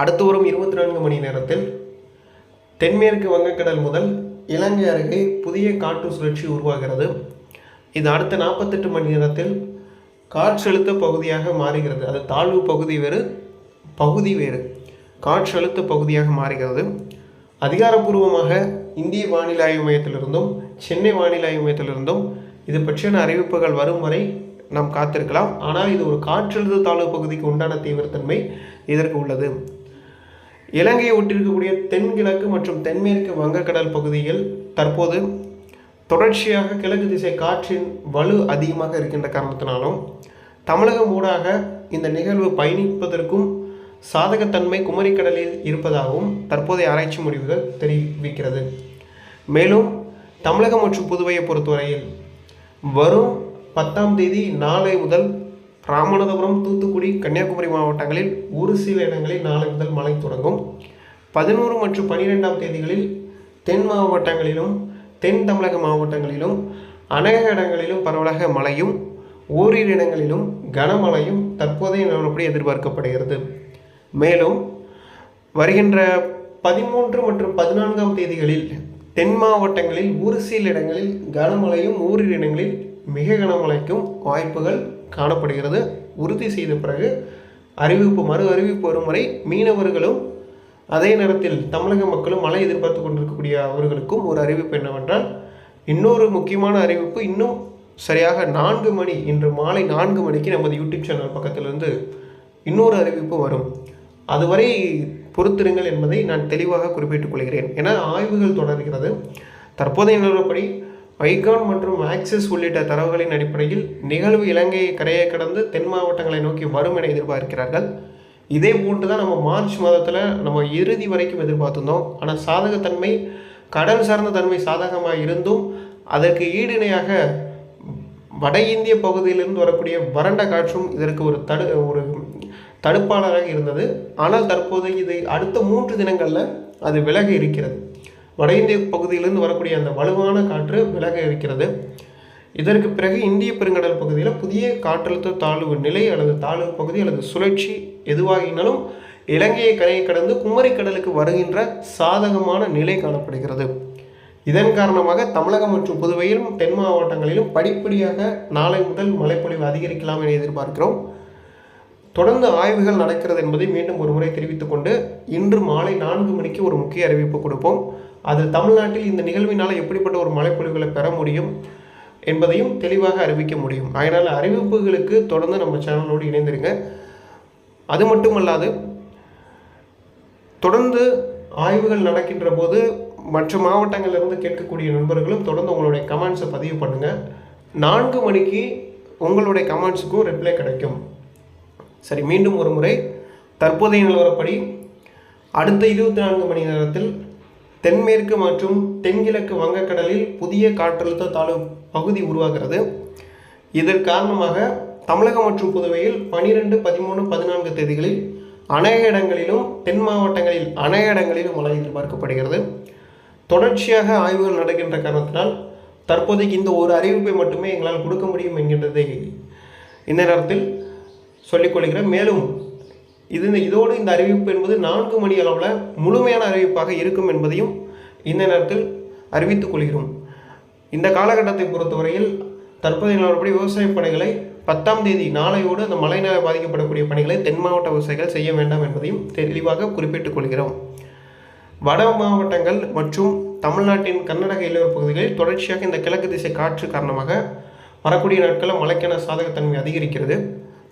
அடுத்து வரும் இருபத்தி நான்கு மணி நேரத்தில் தென்மேற்கு வங்கக்கடல் முதல் இலங்கை அருகே புதிய காற்று சுழற்சி உருவாகிறது. இது அடுத்த நாற்பத்தெட்டு மணி நேரத்தில் காற்றழுத்த பகுதியாக மாறுகிறது. அது தாழ்வு பகுதி வேறு பகுதி வேறு. காற்றழுத்த பகுதியாக மாறுகிறது. அதிகாரப்பூர்வமாக இந்திய வானிலை ஆய்வு மையத்திலிருந்தும் சென்னை வானிலை ஆய்வு மையத்திலிருந்தும் இது பற்றியான அறிவிப்புகள் வரும் வரை நாம் காத்திருக்கலாம். ஆனால் இது ஒரு காற்றழுத்த தாழ்வு பகுதிக்கு உண்டான தீவிரத்தன்மை இதற்கு உள்ளது. இலங்கையை ஒட்டிருக்கக்கூடிய தென்கிழக்கு மற்றும் தென்மேற்கு வங்கக்கடல் பகுதியில் தற்போது தொடர்ச்சியாக கிழக்கு திசை காற்றின் வலு அதிகமாக இருக்கின்ற காரணத்தினாலும் தமிழகம் ஊடாக இந்த நிகழ்வு பயணிப்பதற்கும் சாதகத்தன்மை குமரிக்கடலில் இருப்பதாகவும் தற்போதைய ஆராய்ச்சி முடிவுகள் தெரிவிக்கிறது. மேலும் தமிழகம் மற்றும் புதுவையை பொறுத்தவரையில் வரும் பத்தாம் தேதி நாளை முதல் ராமநாதபுரம் தூத்துக்குடி கன்னியாகுமரி மாவட்டங்களில் ஒரு சில இடங்களில் நாளை முதல் மழை தொடங்கும். பதினோரு மற்றும் பனிரெண்டாம் தேதிகளில் தென் மாவட்டங்களிலும் தென் தமிழக மாவட்டங்களிலும் அநேக இடங்களிலும் பரவலாக மழையும் ஓரிரு இடங்களிலும் கனமழையும் தற்போதைய நிலவரப்படி எதிர்பார்க்கப்படுகிறது. மேலும் வருகின்ற பதிமூன்று மற்றும் பதினான்காம் தேதிகளில் தென் மாவட்டங்களில் ஒரு சில இடங்களில் கனமழையும் ஓரிரு இடங்களில் மிக கனமழைக்கும் வாய்ப்புகள் காணப்படுகிறது. உறுதி செய்த பிறகு அறிவிப்பு மறு அறிவிப்பு வரும் வரை மீனவர்களும் அதே நேரத்தில் தமிழக மக்களும் மழை எதிர்பார்த்து கொண்டிருக்கக்கூடிய அவர்களுக்கும் ஒரு அறிவிப்பு என்னவென்றால் இன்னொரு முக்கியமான அறிவிப்பு இன்னும் சரியாக நான்கு மணி இன்று மாலை நான்கு மணிக்கு நமது யூடியூப் சேனல் பக்கத்திலிருந்து இன்னொரு அறிவிப்பு வரும். அதுவரை பொறுத்திருங்கள் என்பதை நான் தெளிவாக குறிப்பிட்டுக் கொள்கிறேன். என ஆய்வுகள் தொடர்கிறது. தற்போதைய நிலவரப்படி ஐகான் மற்றும் ஆக்சிஸ் உள்ளிட்ட தரவுகளின் அடிப்படையில் நிகழ்வு இலங்கையை கரையை கடந்து தென் மாவட்டங்களை நோக்கி வரும் என எதிர்பார்க்கிறார்கள். இதே போன்று தான் நம்ம மார்ச் மாதத்தில் நம்ம இறுதி வரைக்கும் எதிர்பார்த்துருந்தோம். ஆனால் சாதகத்தன்மை கடல் சார்ந்த தன்மை சாதகமாக இருந்தும் அதற்கு ஈடிணையாக வட இந்திய பகுதியிலிருந்து வரக்கூடிய வறண்ட காற்றும் இதற்கு ஒரு தடு ஒரு தடுப்பாளராக இருந்தது. ஆனால் தற்போது இது அடுத்த மூன்று தினங்களில் அது விலக இருக்கிறது. வட இந்திய பகுதியிலிருந்து வரக்கூடிய அந்த வலுவான காற்று விலக இருக்கிறது. இதற்கு பிறகு இந்திய பெருங்கடல் பகுதியில் புதிய காற்றழுத்த தாழ்வு நிலை அல்லது தாழ்வு பகுதி அல்லது சுழற்சி எதுவாகினாலும் இலங்கையை கரையை கடந்து குமரி கடலுக்கு வருகின்ற சாதகமான நிலை காணப்படுகிறது. இதன் காரணமாக தமிழகம் மற்றும் புதுவையிலும் தென் மாவட்டங்களிலும் படிப்படியாக நாளை முதல் மழைப்பொழிவு அதிகரிக்கலாம் என எதிர்பார்க்கிறோம். தொடர்ந்து ஆய்வுகள் நடக்கிறது என்பதை மீண்டும் ஒரு முறை தெரிவித்துக் கொண்டு இன்று மாலை நான்கு மணிக்கு ஒரு முக்கிய அறிவிப்பு கொடுப்போம். அது தமிழ்நாட்டில் இந்த நிகழ்வினால் எப்படிப்பட்ட ஒரு மழைப்பொழிவுகளை பெற முடியும் என்பதையும் தெளிவாக அறிவிக்க முடியும். அதனால் அறிவிப்புகளுக்கு தொடர்ந்து நம்ம சேனலோடு இணைந்திருங்க. அது மட்டுமல்லாது தொடர்ந்து ஆய்வுகள் நடக்கின்ற போது மற்ற மாவட்டங்களிலிருந்து கேட்கக்கூடிய நண்பர்களும் தொடர்ந்து உங்களுடைய கமெண்ட்ஸை பதிவு பண்ணுங்கள் நான்கு மணிக்கு உங்களுடைய கமெண்ட்ஸுக்கும் ரிப்ளை கிடைக்கும். சரி மீண்டும் ஒரு முறை தற்போதைய நிலவரப்படி அடுத்த இருபத்தி நான்கு மணி நேரத்தில் தென்மேற்கு மற்றும் தென்கிழக்கு வங்கக்கடலில் புதிய காற்றழுத்த தாழ்வு பகுதி உருவாகிறது. இதன் காரணமாக தமிழகம் மற்றும் புதுவையில் பனிரெண்டு பதிமூணு பதினான்கு தேதிகளில் அநேக இடங்களிலும் தென் மாவட்டங்களில் அநேக இடங்களிலும் மழை எதிர்பார்க்கப்படுகிறது. தொடர்ச்சியாக ஆய்வுகள் நடக்கின்ற காரணத்தினால் தற்போதைக்கு இந்த ஒரு அறிவிப்பை மட்டுமே எங்களால் கொடுக்க முடியும் என்கின்றதை இந்த நேரத்தில் சொல்லிக்கொள்கிறேன் மேலும் இது இதோடு இந்த அறிவிப்பு என்பது நான்கு மணி அளவில் முழுமையான அறிவிப்பாக இருக்கும் என்பதையும் இந்த நேரத்தில் அறிவித்துக் கொள்கிறோம். இந்த காலகட்டத்தை பொறுத்தவரையில் தற்போதைய நிலவரப்படி விவசாய பணிகளை பத்தாம் தேதி நாளையோடு அந்த மழையினால் பாதிக்கப்படக்கூடிய பணிகளை தென் மாவட்ட விவசாயிகள் செய்ய வேண்டாம் என்பதையும் தெளிவாக குறிப்பிட்டுக் கொள்கிறோம். வட மாவட்டங்கள் மற்றும் தமிழ்நாட்டின் கர்நாடக எல்லையோர பகுதிகளில் தொடர்ச்சியாக இந்த கிழக்கு திசை காற்று காரணமாக வரக்கூடிய நாட்களில் மழைக்கான சாதகத்தன்மை அதிகரிக்கிறது.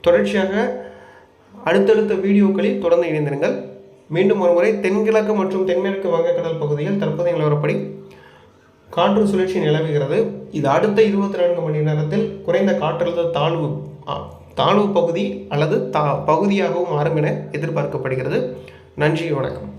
தொடர்ச்சியாக அடுத்தடுத்த வீடியோக்களில் தொடர்ந்து இணைந்திருங்கள். மீண்டும் ஒருமுறை தென்கிழக்கு மற்றும் தென்மேற்கு வங்கக்கடல் பகுதியில் தற்போதைய நிலவரப்படி காற்று சுழற்சி நிலவுகிறது. இது அடுத்த இருபத்தி நான்கு மணி நேரத்தில் குறைந்த காற்றழுத்த தாழ்வு தாழ்வு பகுதி அல்லது தா பகுதியாகவும் மாறும் என எதிர்பார்க்கப்படுகிறது. நன்றி வணக்கம்.